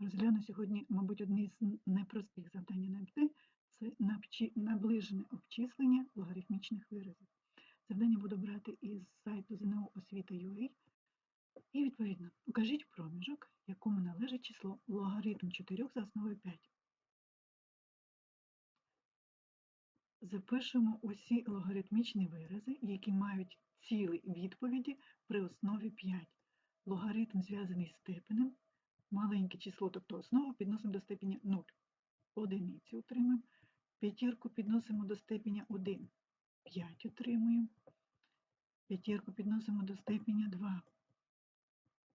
Розгляну сьогодні, мабуть, одне з непростих завдань на МТ – це наближене обчислення логарифмічних виразів. Завдання буду брати із сайту ЗНО освіта.ua. І відповідно, укажіть проміжок, якому належить число логарифм 4 за основою 5. Запишемо усі логарифмічні вирази, які мають цілі відповіді при основі 5. Логарифм зв'язаний з степенем, маленьке число, тобто основу, підносимо до степеня 0. Одиниці отримаємо. П'ятірку підносимо до степеня 1. 5 отримуємо. П'ятірку підносимо до степеня 2.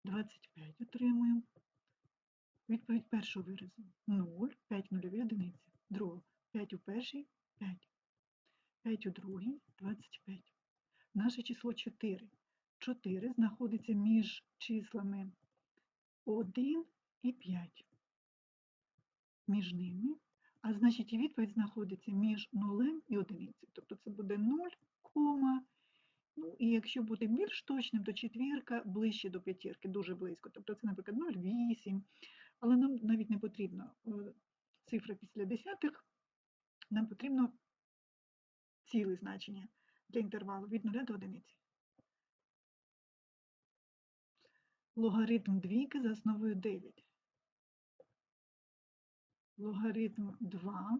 25 отримуємо. Відповідь першого виразу 0, 5 нульові одиниці. Другого 5 у першій 5. 5 у другій 25. Наше число 4. 4 знаходиться між числами 1 і 5. Між ними. А значить відповідь знаходиться між 0 і 1. Тобто це буде 0, кома. Ну, і якщо бути більш точним, то четвірка ближче до п'ятірки, дуже близько. Тобто це, наприклад, 0,8. Але нам навіть не потрібно е, цифра після десятих, нам потрібно ціле значення для інтервалу від 0 до 1. Логарифм двійки за основою 9. Логаритм 2